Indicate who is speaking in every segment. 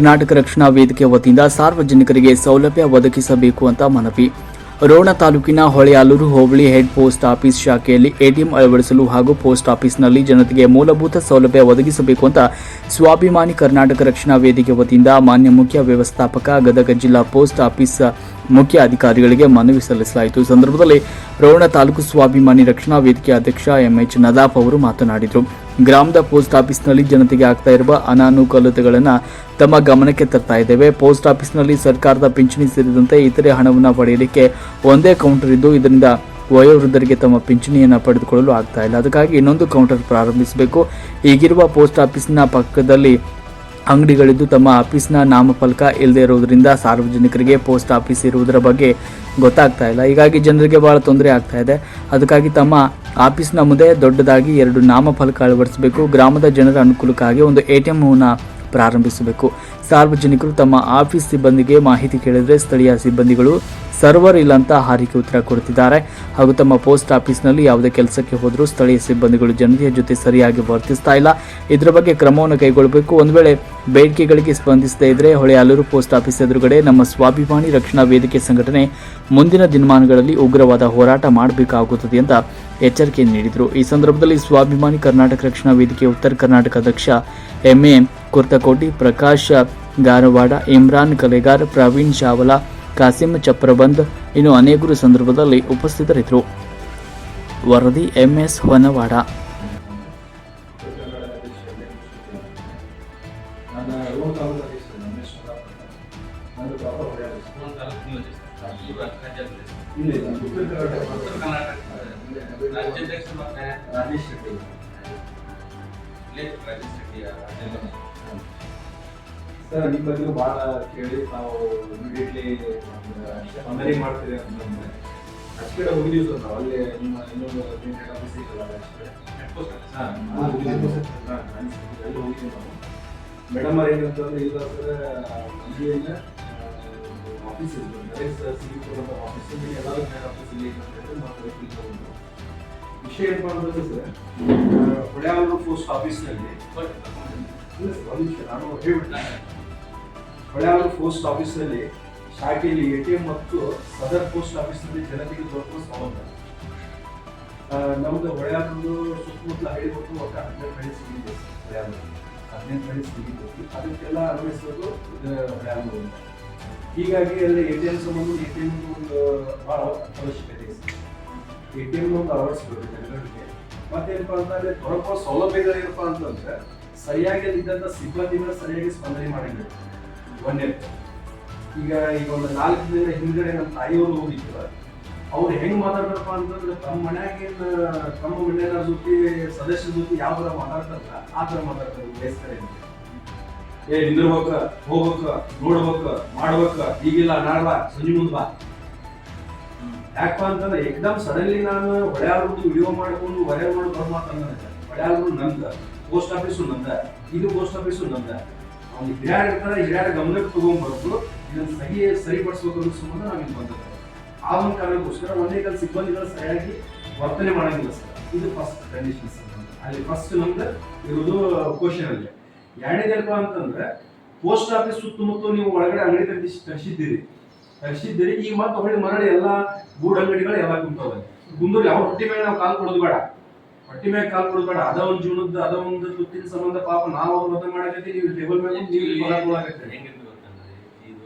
Speaker 1: ಕರ್ನಾಟಕ ರಕ್ಷಣಾ ವೇದಿಕೆ ವತಿಯಿಂದ ಸಾರ್ವಜನಿಕರಿಗೆ ಸೌಲಭ್ಯ ಒದಗಿಸಬೇಕು ಅಂತ ಮನವಿ. ರೋಣ ತಾಲೂಕಿನ Holealur hobli head post office ಶಾಖೆಯಲ್ಲಿ ಎಟಿಎಂ ಅಳವಡಿಸಲು ಹಾಗೂ ಪೋಸ್ಟ್ ಆಫೀಸ್ನಲ್ಲಿ ಜನತೆಗೆ ಮೂಲಭೂತ ಸೌಲಭ್ಯ ಒದಗಿಸಬೇಕು ಅಂತ ಸ್ವಾಭಿಮಾನಿ ಕರ್ನಾಟಕ ರಕ್ಷಣಾ ವೇದಿಕೆ ವತಿಯಿಂದ ಮಾನ್ಯ ಮುಖ್ಯ ವ್ಯವಸ್ಥಾಪಕ, ಗದಗ ಜಿಲ್ಲಾ ಪೋಸ್ಟ್ ಆಫೀಸ್ ಮುಖ್ಯ ಅಧಿಕಾರಿಗಳಿಗೆ ಮನವಿ ಸಲ್ಲಿಸಲಾಯಿತು. ಸಂದರ್ಭದಲ್ಲಿ ರೋಣ ತಾಲೂಕು ಸ್ವಾಭಿಮಾನಿ ರಕ್ಷಣಾ ವೇದಿಕೆ ಅಧ್ಯಕ್ಷ ಎಂಎಚ್ ನದಾಫ್ ಅವರು ಮಾತನಾಡಿದರು. ಗ್ರಾಮದ ಪೋಸ್ಟ್ ಆಫೀಸ್ನಲ್ಲಿ ಜನತೆಗೆ ಆಗ್ತಾ ಇರುವ ಅನಾನುಕೂಲತೆಗಳನ್ನು ತಮ್ಮ ಗಮನಕ್ಕೆ ತರ್ತಾ ಇದ್ದೇವೆ. ಪೋಸ್ಟ್ ಆಫೀಸ್ನಲ್ಲಿ ಸರ್ಕಾರದ ಪಿಂಚಣಿ ಸೇರಿದಂತೆ ಇತರೆ ಹಣವನ್ನು ಪಡೆಯಲಿಕ್ಕೆ ಒಂದೇ ಕೌಂಟರ್ ಇದ್ದು, ಇದರಿಂದ ವಯೋವೃದ್ಧರಿಗೆ ತಮ್ಮ ಪಿಂಚಣಿಯನ್ನು ಪಡೆದುಕೊಳ್ಳಲು ಆಗ್ತಾ ಇಲ್ಲ. ಅದಕ್ಕಾಗಿ ಇನ್ನೊಂದು ಕೌಂಟರ್ ಪ್ರಾರಂಭಿಸಬೇಕು. ಈಗಿರುವ ಪೋಸ್ಟ್ ಆಫೀಸ್ನ ಪಕ್ಕದಲ್ಲಿ ಅಂಗಡಿಗಳಿದ್ದು ತಮ್ಮ ಆಫೀಸ್ನ ನಾಮಫಲಕ ಇಲ್ಲದೆ ಇರುವುದರಿಂದ ಸಾರ್ವಜನಿಕರಿಗೆ ಪೋಸ್ಟ್ ಆಫೀಸ್ ಇರುವುದರ ಬಗ್ಗೆ ಗೊತ್ತಾಗ್ತಾ ಇಲ್ಲ. ಹೀಗಾಗಿ ಜನರಿಗೆ ಬಹಳ ತೊಂದರೆ ಆಗ್ತಾ ಇದೆ. ಅದಕ್ಕಾಗಿ ತಮ್ಮ ಆಫೀಸ್ನ ಮುಂದೆ ದೊಡ್ಡದಾಗಿ ಎರಡು ನಾಮಫಲಕ ಅಳವಡಿಸಬೇಕು. ಗ್ರಾಮದ ಜನರ ಅನುಕೂಲಕ್ಕಾಗಿ ಒಂದು ಎ ಟಿ ಪ್ರಾರಂಭಿಸಬೇಕು. ಸಾರ್ವಜನಿಕರು ತಮ್ಮ ಆಫೀಸ್ ಸಿಬ್ಬಂದಿಗೆ ಮಾಹಿತಿ ಕೇಳಿದರೆ ಸ್ಥಳೀಯ ಸಿಬ್ಬಂದಿಗಳು ಸರ್ವರ್ ಇಲ್ಲ ಅಂತ ಹಾರಿಕೆ ಉತ್ತರ ಕೊಡುತ್ತಿದ್ದಾರೆ. ಹಾಗೂ ತಮ್ಮ ಪೋಸ್ಟ್ ಆಫೀಸ್ನಲ್ಲಿ ಯಾವುದೇ ಕೆಲಸಕ್ಕೆ ಹೋದರೂ ಸ್ಥಳೀಯ ಸಿಬ್ಬಂದಿಗಳು ಜನತೆಯ ಜೊತೆ ಸರಿಯಾಗಿ ವರ್ತಿಸ್ತಾ ಇಲ್ಲ. ಇದರ ಬಗ್ಗೆ ಕ್ರಮವನ್ನು ಕೈಗೊಳ್ಳಬೇಕು. ಒಂದು ವೇಳೆ ಬೇಡಿಕೆಗಳಿಗೆ ಸ್ಪಂದಿಸದೇ ಇದ್ರೆ ಅಲೂರು ಪೋಸ್ಟ್ ಆಫೀಸ್ ಎದುರುಗಡೆ ನಮ್ಮ ಸ್ವಾಭಿಮಾನಿ ರಕ್ಷಣಾ ವೇದಿಕೆ ಸಂಘಟನೆ ಮುಂದಿನ ದಿನಮಾನಗಳಲ್ಲಿ ಉಗ್ರವಾದ ಹೋರಾಟ ಮಾಡಬೇಕಾಗುತ್ತದೆ ಅಂತ ಎಚ್ಚರಿಕೆ ನೀಡಿದರು ಈ ಸಂದರ್ಭದಲ್ಲಿ ಸ್ವಾಭಿಮಾನಿ ಕರ್ನಾಟಕ ರಕ್ಷಣಾ ವೇದಿಕೆ ಉತ್ತರ ಕರ್ನಾಟಕ ಅಧ್ಯಕ್ಷ ಎಂಎ ಕುರ್ತಕೋಟಿ, ಪ್ರಕಾಶ್ ಗಾರವಾಡ, ಇಮ್ರಾನ್ ಕಲೆಗಾರ್, ಪ್ರವೀಣ್ ಚಾವಲಾ, ಕಾಸಿಂ ಚಪ್ರಬಂದ್ ಇನ್ನು ಅನೇಕರು ಸಂದರ್ಭದಲ್ಲಿ ಉಪಸ್ಥಿತರಿದ್ದರು ವರದಿ ಎಂಎಸ್ ಹೊನವಾಡ.
Speaker 2: ಇಲ್ಲ ಇಲ್ಲ ರಾಜೇಶ್ ಶೆಟ್ಟಿ ರಾಜೇಶ್ ಶೆಟ್ಟಿ ಸರ್ ನಿಮ್ಮ ಬಗ್ಗೆ ಭಾಳ ಕೇಳಿ ನಾವು ಇಮಿಡಿಯೇಟ್ಲಿ ಸ್ಪಂದನೆ ಮಾಡ್ತೀವಿ ಅಂತಂದ್ರೆ ಅಷ್ಟು ಕಡೆ ಹೋಗಿದ್ದೀವಿ ಸರ್ ನಾವು. ಅಲ್ಲಿ ನಿಮ್ಮ ಇನ್ನೊಂದು ಹೆಡ್ ಆಫೀಸ್ ಇದೆಯಲ್ಲ ಅಷ್ಟು. ಕಡೆ ಅಲ್ಲಿ ಹೋಗಿದ್ದೀವಿ ನಾವು. ಮೇಡಮ್ ಅವ್ರು ಏನಂತಂದ್ರೆ ಇಲ್ಲ ಸರ್ ಮಂದಿಯಿಂದ ಆಫೀಸ್ ಇದೆ ನರೇಶ್ ಸಿ ಕೊಡುವಂಥ ಆಫೀಸ್ ಇಲ್ಲಿ ಎಲ್ಲರೂ ಆಫೀಸ್ ಇಲ್ಲಿ ನಾವು ವಿಷಯ ಏನಪ್ಪ ಅಂತಂದ್ರೆ ಸರ್ ಪೋಸ್ಟ್ ಆಫೀಸ್ನಲ್ಲಿ ನಿಮಿಷ ನಾನು ಹೇಳ್ಬಿಟ್ಟೆ ಪೋಸ್ಟ್ ಆಫೀಸ್ನಲ್ಲಿ ಶಾಖೆಯಲ್ಲಿ ಎ ಟಿ ಎಂ ಮತ್ತು ಸದರ್ ಪೋಸ್ಟ್ ಆಫೀಸ್ನಲ್ಲಿ ಜನತೆಗೆ ದೊರಕುವ ಸೌಲಭ್ಯ ನಮ್ದು ಹೊಳೆಯಾಲೂರು ಸುತ್ತಮುತ್ತಲ ಹಳ್ಳಿ ಮತ್ತು ಒಟ್ಟು ಹದಿನೈದು ಹಳ್ಳಿ ಸಿಗಿದೆ ಹದಿನೈದು ಹಳ್ಳಿ ಸಿಗಿದೆ ಅದಕ್ಕೆಲ್ಲ ಅನ್ವಯಿಸೋದು ಅಂತ. ಹೀಗಾಗಿ ಅಲ್ಲಿ ಎ ಟಿ ಎಂ ಸಂಬಂಧ ಎ ಟಿ ಎಂ ಒಂದು ಭಾಳ ಅವಶ್ಯಕತೆ ಇದೆ. ಎ ಟಿ ಎಂ ಒಂದು ಅಳವಡಿಸ್ಬೇಕು ಜನಗಳಿಗೆ. ಮತ್ತೇನಪ್ಪ ಅಂತಂದ್ರೆ, ದೊರಕುವ ಸೌಲಭ್ಯಗಳೇನಪ್ಪ ಅಂತಂದ್ರೆ, ಸರಿಯಾಗಿ ಅಲ್ಲಿದ್ದಂಥ ಸಿಬ್ಬಂದಿನ ಸರಿಯಾಗಿ ಸ್ಪಂದನೆ ಮಾಡಿದ್ರು ಒಂದೇ ಈಗ ಈಗ ಒಂದು ನಾಲ್ಕು ದಿನ ಹಿಂದ್ಗಡೆ ನಮ್ಮ ತಾಯಿಯವರು ಹೋಗಿದ್ರು. ಅವ್ರು ಹೆಂಗ್ ಮಾತಾಡ್ತಾರಪ್ಪ ಅಂತಂದ್ರೆ, ತಮ್ಮ ಮನ್ಯಾಗಿನ ತಮ್ಮ ಮನೆಯ ಜೊತೆ, ಸದಸ್ಯರ ಜೊತೆ ಯಾವ ಥರ ಮಾತಾಡ್ತಾರಲ್ಲ, ಆ ಥರ ಮಾತಾಡ್ತಾರೆ ವಯಸ್ಕರ ಏ ನಿಂದಿರ್ಬೇಕ, ಹೋಗ್ಬೇಕ, ನೋಡ್ಬೇಕ, ಮಾಡ್ಬೇಕ, ಈಗಿಲ್ಲ ನಾಡ್ಬಾ ಸಂಜೆ ಮುಂದ್ ಬಾ. ಯಾಕಪ್ಪ ಅಂತಂದ್ರೆ ಏಕದಮ್ ಸಡನ್ಲಿ ನಾನು ಹೊಳೆಯಾಳದ್ದು ವಿಡಿಯೋ ಮಾಡ್ಕೊಂಡು ವೈರಲ್ ಮಾಡಿ ಬರ್ ಮಾತಂದ್ರೆ ನಂದ, ಪೋಸ್ಟ್ ಆಫೀಸು ನಂದ, ಇದು ಪೋಸ್ಟ್ ಆಫೀಸು ನಂದ. ಅವ್ನು ಹಿರಿಯರ್ ಇರ್ತಾರೆ ಹಿರಿಯರ ಗಮನಕ್ಕೆ ತಗೊಂಡ್ಬರ್ದು ಇದನ್ನ ಸರಿ ಸರಿಪಡಿಸ್ಬೇಕು ಅನ್ನೋ ಸಂಬಂಧ ನಾವು ಇಲ್ಲಿ ಆ ಒಂದು ಕಾರಣಕ್ಕೋಸ್ಕರ ಒಂದೇ ಕಾಲ ಸಿಬ್ಬಂದಿಗಳು ಸರಿಯಾಗಿ ವರ್ತನೆ ಮಾಡಂಗಿಲ್ಲ ಸರ್. ಇದು ಫಸ್ಟ್ ಕಂಡೀಷನ್ ಸರ್ ಅಲ್ಲಿ ಫಸ್ಟ್ ನಮ್ದು ಇರೋದು ಕ್ವಶನ್ ಅಲ್ಲಿ ಎರಡನೇದಪ್ಪ ಅಂತಂದ್ರೆ ಪೋಸ್ಟ್ ಆಫೀಸ್ ಸುತ್ತಮುತ್ತ ನೀವು ಒಳಗಡೆ ಅಂಗಡಿ ತರಿಸಿ ತರಿಸಿದ್ದೀರಿ. ತರಿಸಿದ್ದೀರಿ ಈಗ ಮತ್ತೆ ಹೊಳ್ಳಿ ಮರಳಿ ಎಲ್ಲ ಗೂಡ್ ಅಂಗಡಿಗಳು ಎಲ್ಲ ಕುಂತವೆ? ಕುಂದ್ರು ಯಾವ ಹೊಟ್ಟಿ ಮೇಲೆ ನಾವು ಕಾಲ್ ಕೊಡೋದು ಬೇಡ. ಹೊಟ್ಟಿ ಮೇಲೆ ಕಾಲ್ ಕೊಡೋದು ಬೇಡ. ಅದ ಒಂದು ಜೀವನದ ಅದ ಒಂದು ತುತ್ತಿನ ಸಂಬಂಧ ಪಾಪ ನಾವು ಅವ್ರ ಮತ ಮಾಡಕತ್ತಿ ನೀವು ಟೇಬಲ್ ಮೇಲೆ ನೀವು.
Speaker 3: ಹೆಂಗಿದ್ದು ಗೊತ್ತಂದ್ರೆ ಇದು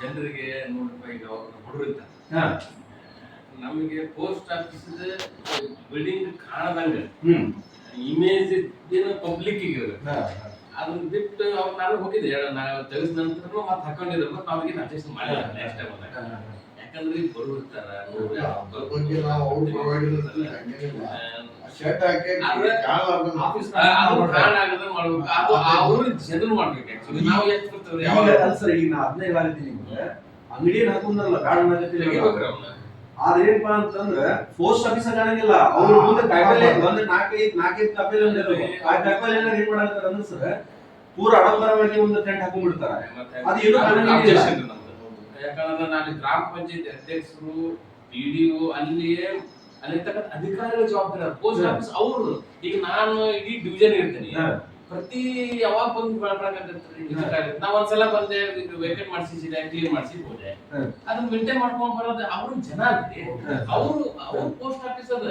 Speaker 3: ಜನರಿಗೆ ನೋಡಪ್ಪ ಈಗ ಹುಡುಗರು ಇರ್ತಾರೆ
Speaker 2: ಹಾ.
Speaker 3: ನಮಗೆ ಪೋಸ್ಟ್ ಆಫೀಸ್ ಬಿಲ್ಡಿಂಗ್ ಕಾಣದಂಗ.
Speaker 2: ಹ್ಮ್.
Speaker 3: ಇಮೇಜ್ ಪಬ್ಲಿಕ್
Speaker 2: ಹಾ.
Speaker 3: ಅದನ್ನ ಬಿಟ್ಟು ಅವ್ರು ನಾನು ಹೋಗಿದ್ದೆ ನಾನು ತೆಗೆದ ನಂತರ ಮತ್ತೆ ಹಾಕೊಂಡಿದ್ರು. ಮತ್ತೆ ಅವ್ರಿಗೆ ಅಡ್ಜಸ್ಟ್ ಮಾಡಿಲ್ಲ. Next time. ಯಾಕಂದ್ರೆ ಈಗ ಬರು ಇರ್ತಾರ
Speaker 4: ಅವ್ರು
Speaker 3: ಜನರು ಮಾಡ್ಬೇಕು ಆಕ್ಚುಲಿ ನಾವು ಎಷ್ಟು ಬರ್ತೀವಿ
Speaker 2: ಈಗ ಸರ್ ಈಗ ನಾ ಹಾಕೊಂಡ್ರಲ್ಲ ಗಾರ್ಡ್ ಅನ್ನಕತ್ತೀನಿ ಏನಪ್ಪಾ ಅಂತಂದ್ರೆ ಪೋಸ್ಟ್ ಆಫೀಸ್ ಕಾಣಂಗಿಲ್ಲ ಅವ್ರ ಮುಂದೆ ಕಾಯಿಪಲ್ಲೆ ಒಂದ್ ನಾಲ್ಕೈದು ನಾಲ್ಕೈದು ಕಾಯಿಪಲ್ಲೆ ಒಂದಿರ್ತವೆ ಆ ಕಾಯಿಪಲ್ಲೆ ಎಲ್ಲ ಏನ್ ಮಾಡಾಕತ್ತಾರ ಅಂದ್ರೆ ಸರ್ ಪೂರ ಆಡಂಬರವಾಗಿ ಒಂದು ಟೆಂಟ್ ಹಾಕೊಂಡ್ಬಿಡ್ತಾರ. ಅದು ಏನು
Speaker 3: ಯಾಕಂದ್ರೆ ನಾನು ಗ್ರಾಮ ಪಂಚಾಯತ್ ಅಧ್ಯಕ್ಷರು ಪಿಡಿಒ ಅಲ್ಲಿಯೇ ಅಲ್ಲಿ ಅಧಿಕಾರಿಗಳ ಜವಾಬ್ದಾರಿ ಪೋಸ್ಟ್ ಆಫೀಸ್ ಅವರು. ಈಗ ನಾನು ಇಡೀ ಡಿವಿಜನ್ ಇರ್ತೀನಿ. ಪ್ರತಿ ಯಾವಾಗ ಬಂದು ಬಳಕಾಗತ್ರಿ ನಾವ್ ಒಂದ್ಸಲ ಬಂದೆ ವೇಕೆಟ್ ಮಾಡಿಸಿದ್ರೆ ಕ್ಲೀನ್ ಮಾಡಿಸಿ ಹೋದೆ. ಅದನ್ನ ಮೇಂಟೈನ್ ಮಾಡ್ಕೊಂಡ್ ಬರೋದು ಅವ್ರ ಜನ ಅವ್ರು ಅವ್ರ ಪೋಸ್ಟ್ ಆಫೀಸ್ ಅದ.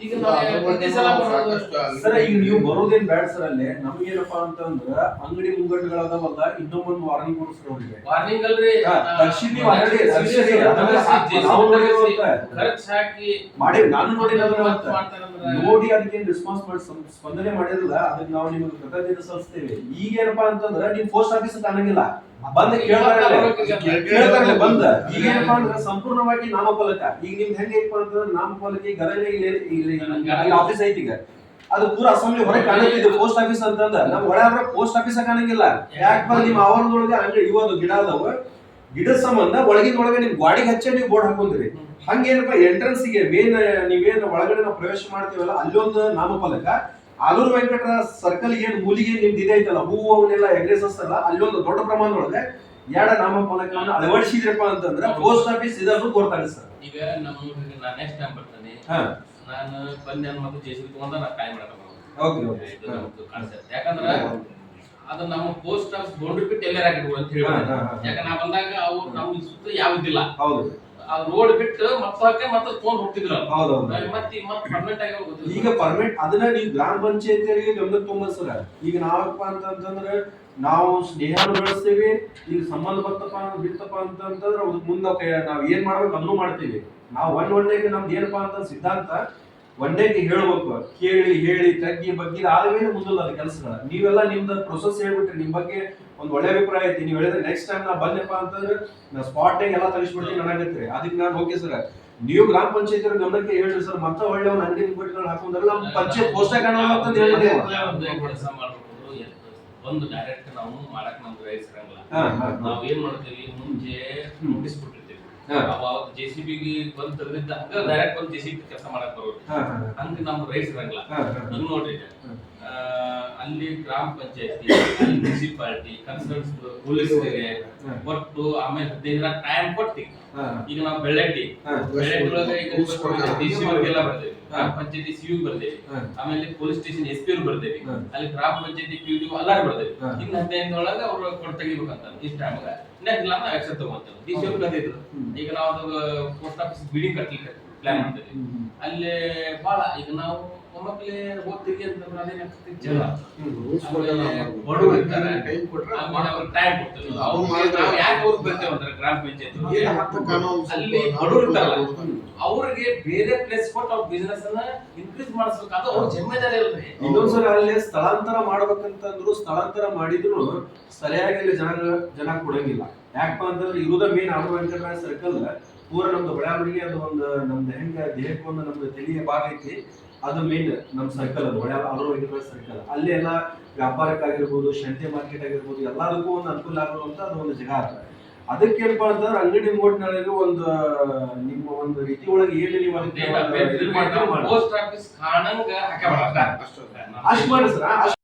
Speaker 3: ಈಗ ನಾವು ಪ್ರತಿ ಸಲ ಬರೋದು
Speaker 2: ಸರ್ ಈಗ ನೀವು ಬರೋದೇನ್ ಬ್ಯಾಡ್ ಸರ್ ಅಲ್ಲಿ. ನಮ್ಗೇನಪ್ಪಾ ಅಂತಂದ್ರ ಅಂಗಡಿ ಮುಂಗಟ್ಟುಗಳದಾವಲ್ಲ ಇನ್ನೊಂದ್ ವಾರ್ನಿಂಗ್ ಕೊಡ್ಸ್ರಿ ಅವ್ರಿಗೆ.
Speaker 3: ವಾರ್ನಿಂಗ್ ಅಲ್ರಿ
Speaker 2: ಹಾ, ತಕ್ಷಣ ನೀವು already ತಕ್ಷಣ ಅದನ್ನ ಹಾಕಿ, ನಾವು ನೋಡಿರುವಂತ-
Speaker 3: ಖರ್ಚು ಹಾಕಿ
Speaker 2: ಮಾಡಿ ನಾನು ನೋಡಿಲ್ಲ ಅದನ್ನ ಅಂತ.
Speaker 3: ಮಾಡ್ತಾರಂದ್ರ.
Speaker 2: ನೋಡಿ ಅದಕ್ಕೆ ರೆಸ್ಪಾನ್ಸ್ ಮಾಡಿ ಸ್ಪಂದನೆ ಮಾಡಿರಲ್ಲ ಅದಕ್ಕೆ ನಾವು ನಿಮಗೆ ಕೃತಜ್ಞತೆ ಸಲ್ಲಿಸ್ತೇವೆ. ಈಗ ಏನಪ್ಪಾ ಅಂತಂದ್ರೆ ನೀವು ಪೋಸ್ಟ್ ಆಫೀಸ್ ಕಾಣಂಗಿಲ್ಲ ಬಂದ ಕೇಳ್ತಾರಲ್ಲ ಬಂದ. ಈಗ ಏನಪ್ಪಾ ಅಂದ್ರೆ ಸಂಪೂರ್ಣವಾಗಿ ನಾಮಫಲಕ. ಈಗ ನಿಮ್ದು ಹೆಂಗೈತಪ್ಪ ಅಂತಂದ್ರೆ ನಾಮಫಲಕ ಈಗ ಇಲ್ಲಿ ಆಫೀಸ್ ಐತಿ ಈಗ. ಅದು ಪೂರ ಅಸೆಂಬ್ಲಿ ಹೊರಗೆ ಕಾಣುತ್ತಿದೆ ಪೋಸ್ಟ್ ಆಫೀಸ್ ಅಂತಂದ. ನಮ್ ಒಳಗ ಪೋಸ್ಟ್ ಆಫೀಸ್ ಕಾಣಂಗಿಲ್ಲ. ಯಾಕಪ್ಪ ನಿಮ್ ಆವರಣದೊಳಗೆ ಅಂಗಡಿ ಇವೊಂದು ಗಿಡ ಅದಾವ? ಗಿಡದ ಸಂಬಂಧ ಒಳಗಿನೊಳಗೆ ನಿಮ್ ಗಾಡಿಗೆ ಹಚ್ಚೆ ನೀವು ಬೋರ್ಡ್ ಹಾಕೊಂತೀರಿ ಹಂಗೇನಪ್ಪ ಎಂಟ್ರೆನ್ಸ್ಗೆ ಮೇನ್ ನೀವೇನ್ ಒಳಗಡೆ ನಾವು ಪ್ರವೇಶ ಮಾಡ್ತೀವಲ್ಲ ಅಲ್ಲೊಂದು ನಾಮಫಲಕ. ಆಲೂರು ವೆಂಕಟರ ಸರ್ಕಲ್ ಏನ್ ಮೂಲಿಗೆ ನಿಮ್ದು ಇದೆ ಐತಲ್ಲ ಹೂವು ಅವನ್ನೆಲ್ಲ ಎಗ್ರೆಸಲ್ಲ ಒಂದು ದೊಡ್ಡ ಪ್ರಮಾಣದೊಳಗೆ ಎರಡ ನಾಮಫಲಕವನ್ನು ಅಳವಡಿಸಿದ್ರಪ್ಪ ಅಂತಂದ್ರೆ ಪೋಸ್ಟ್ ಆಫೀಸ್ ಇದನ್ನು ಕೊಡ್ತಾರೆ ಸರ್.
Speaker 3: ಈಗ ನಮ್ಮ ನಾನು ನೆಕ್ಸ್ಟ್ ಟೈಮ್ ಬರ್ತೇನೆ. ನಾನು ಬಂದೆ ಮತ್ತು ಜೆ ಸಿ ತಗೊಂಡ ನಾನು ಟೈಮ್ ಮಾಡಕ
Speaker 2: ಓಕೆ ಓಕೆ
Speaker 3: ಇದು ನಮ್ದು ಕಾನ್ಸೆಪ್ಟ್ ಯಾಕಂದ್ರ ಅದು ನಮ್ಮ ಪೋಸ್ಟ್ ಆಫೀಸ್ ಬೌಂಡ್ರಿ ಬಿಟ್ಟು ಎಲ್ಲೇ ಹಾಕಿದ್ರು ಅಂತ ಹೇಳಿ. ಯಾಕಂದ್ರೆ ನಾ ಬಂದಾಗ ಅವ್ರು ನಮ್ಗೆ ಸುತ್ತ ಯಾವ್ದಿಲ್ಲ
Speaker 2: ಹೌದು.
Speaker 3: ಆ ರೋಡ್ ಬಿಟ್ಟು ಮತ್ತೆ ಮತ್ತೆ ತಗೊಂಡ್ ಹೋಗ್ತಿದ್ರು.
Speaker 2: ಹೌದು
Speaker 3: ಮತ್ತೆ ಮತ್ತೆ ಪರ್ಮನೆಂಟ್ ಆಗಿ ಹೋಗುತ್ತೆ
Speaker 2: ಈಗ ಪರ್ಮಿಟ್ ಅದನ್ನ ನೀವು ಗ್ರಾಮ ಪಂಚಾಯತಿಯವರಿಗೆ ಗಮನಕ್ಕೆ ತೊಗೊಂಬ ಸರ್. ಈಗ ನಾವಪ್ಪ ಅಂತಂತಂದ್ರೆ ನಾವು ಸ್ನೇಹನು ಬೆಳೆಸ್ತೀವಿ ಈಗ ಸಂಬಂಧ ಬರ್ತಪ್ಪ ಬಿತ್ತಪ್ಪ ಅಂತಂದ್ರೆ ಮುಂದೆ ನಾವ್ ಏನ್ ಮಾಡ್ಬೇಕು ಅದನ್ನು ಮಾಡ್ತೀವಿ. ನಾವು ಒಂದ್ ಒಳ್ಳೆಗೆ ನಮ್ದು ಏನಪ್ಪಾ ಅಂತ ಸಿದ್ಧಾಂತ ಒಂದೇಗೆ ಹೇಳ್ಬೇಕು ಕೇಳಿ ಹೇಳಿ ತಗ್ಗಿ ಬಗ್ಗೆ ಆದ್ಮೇಲೆ ಮುಂದಲ್ಲ ಅದು ಕೆಲಸಗಳ. ನೀವೆಲ್ಲ ನಿಮ್ದು ಪ್ರೊಸೆಸ್ ಹೇಳ್ಬಿಟ್ರಿ ನಿಮ್ ಬಗ್ಗೆ ಒಂದು ಒಳ್ಳೆ ಅಭಿಪ್ರಾಯ ಐತಿ. ನೀವು ಹೇಳಿದ್ರೆ ನೆಕ್ಸ್ಟ್ ಟೈಮ್ ನಾ ಬಂದೆಪ್ಪ ಅಂತಂದ್ರೆ ನಾ ಸ್ಪಾಟ್ ಎಲ್ಲ ತರಿಸ್ಬಿಡ್ತೀನಿ ನನಗತ್ರಿ ಅದಕ್ಕೆ ನಾನು ಓಕೆ ಸರ್ ನೀವು ಗ್ರಾಮ ಪಂಚಾಯತ್ ಗಮನಕ್ಕೆ ಹೇಳ್ರಿ ಸರ್ ಮತ್ತೆ ಒಳ್ಳೆ ಒಂದು ಅಂಗಡಿ ಮುಗ್ಗಟ್ಟುಗಳು ಹಾಕೊಂಡ್ರಲ್ಲ ಪಂಚಾಯತ್ ಪೋಸ್ಟ್ ಅಂತ ಹೇಳಿದೆ
Speaker 3: ಒಂದೇ ಡೈರೆಕ್ಟ್ ನಾವು ಮಾಡಕ್ ನಮ್ದು ರೈಸ್ ಇರಂಗಿಲ್ಲ. ನಾವ್ ಏನ್ ಮಾಡ್ತೀವಿ ಮುಂಚೆ
Speaker 2: ಹ್ಮ್.
Speaker 3: ಅವಾಗ ಜೆ ಸಿ ಬಿಗೆ ಬಂದ್ ತೆಗೆದಿದ್ದ ಹಂಗ ಡೈರೆಕ್ಟ್ ಬಂದು ಜೆ ಸಿ ಬಿ ಕೆಲಸ ಮಾಡಕ್ ಬರೋದು ಹಂಗ ನಮ್ ರೈಸ್ ಇರಂಗಿಲ್ಲ. ಈಗ ನೋಡ್ರಿ ಆ, ಅಲ್ಲಿ ಗ್ರಾಮ ಪಂಚಾಯತಿ ಮುನ್ಸಿಪಾಲಿಟಿ ಕನ್ಸರ್ನ್ಸ್ ಪೊಲೀಸರಿಗೆ
Speaker 2: ಹಾ,
Speaker 3: ಕೊಟ್ಟು ಆಮೇಲೆ ಹದಿನೈದು ದಿನ ಟೈಮ್ ಕೊಟ್ಟಿ ಈಗ ನಾವು ಬೆಳ್ಳಟ್ಟಿ. ಬೆಳ್ಳಟ್ಟಿ ಒಳಗೆ ಈಗ ಡಿ ಸಿ ಅವ್ರಿಗೆಲ್ಲ ಬರ್ದೇವಿ ಗ್ರಾಮ ಪಂಚಾಯತಿ ಸಿ ಯು ಬರ್ದೇವಿ. ಆಮೇಲೆ ಪೊಲೀಸ್ ಸ್ಟೇಷನ್ ಎಸ್ ಪಿ ಅವ್ರು ಬರ್ದೇವಿ. ಅಲ್ಲಿ ಗ್ರಾಮ ಪಂಚಾಯತಿ ಪಿ ಬರ್ದೇವಿ.
Speaker 2: ಹಾ.
Speaker 3: ಇನ್ನು ಹದಿನೈದು ಒಳಗೆ ಅವ್ರು ಕೊಟ್ಟು ತೆಗಿಬೇಕಂತ ಇಷ್ಟ ಆಗ ನೆಕ್ಸ್ಟ್ ನಾವು ಆಕ್ಷನ್ ತಗೊಂತೇವೆ. ಡಿ ಸಿ ಅವ್ರು ಬಂದಿದ್ರು ಈಗ ನಾವು ಪೋಸ್ಟ್ ಆಫೀಸ್ ಬಿಲ್ಡಿಂಗ್ ಕಟ್ಲಿಕ್ಕೆ ಪ್ಲಾನ್ ಮಾಡ್ತೇವೆ. ಅಲ್ಲಿ ಬಾಳ ಈಗ ನಾವು ಜನ ಬಡವ್ರು ಇರ್ತಾರೆ. ಆಮೇಲೆ ಟೈಮ್ ಅವ್ರಿಗೆ ನಾವು ಯಾಕೆ ಅವ್ರಿಗೆ ಬರ್ತೇವೆ ಅಂದ್ರೆ ಗ್ರಾಮ ಪಂಚಾಯತ್ ಅಲ್ಲಿ ಬಡವ್ರು ಇರ್ತಾರಲ್ಲ ಅವ್ರಿಗೆ ಬೇರೆ ಪ್ಲೇಸ್ ಕೊಟ್ಟು ಅವ್ರ ಬಿಸ್ನೆಸ್ ಅನ್ನ ಇನ್ಕ್ರೀಸ್ ಮಾಡಿಸ್ಬೇಕಾದ್ರೆ ಅವ್ರ ಜಿಮ್ಮೆದಾರಿ ಇಲ್ರಿ.
Speaker 2: ಇನ್ನೊಂದ್ಸಲ ಅಲ್ಲಿ ಸ್ಥಳಾಂತರ ಮಾಡ್ಬೇಕಂತಂದ್ರು ಸ್ಥಳಾಂತರ ಮಾಡಿದ್ರು ಸರಿಯಾಗಿ ಅಲ್ಲಿ ಜನ ಜನ ಕೊಡಂಗಿಲ್ಲ. ಯಾಕಪ್ಪ ಅಂತಂದ್ರೆ ಇರುದ ಮೇನ್ ಆರು ವೆಂಕಟರಾಯ ಸರ್ಕಲ್ ಪೂರ ನಮ್ದು ಬಡಾವಣೆಗೆ ಅದು ಒಂದು ನಮ್ದು ಹೆಂಗ ದೇಹಕ್ಕೆ ಒಂದು ನಮ್ದು ತಲೆಯ ಭಾಗ ಐತಿ. ಅದು ಮೇನ್ ನಮ್ ಸರ್ಕಲ್ ಅದು ಹೊಳೆ ಅವರು ಸರ್ಕಲ್ ಅಲ್ಲಿ ಎಲ್ಲ ವ್ಯಾಪಾರಕ್ಕಾಗಿರ್ಬೋದು ಶಂತೆ ಮಾರ್ಕೆಟ್ ಆಗಿರ್ಬೋದು ಎಲ್ಲದಕ್ಕೂ ಒಂದು ಅನುಕೂಲ ಆಗುವಂತ ಅದು ಒಂದು ಜಾಗ ಅದಕ್ಕೆ ಏನಪ್ಪ ಅಂತಂದ್ರೆ ಅಂಗಡಿ ಮೋಟ್ನಲ್ಲಿ ಒಂದು ನಿಮ್ಮ ಒಂದು ರೀತಿ ಒಳಗೆ ಏನು ನೀವು ಅದಕ್ಕೆ ಅಷ್ಟ್ ಮಾಡಿ ಸರ್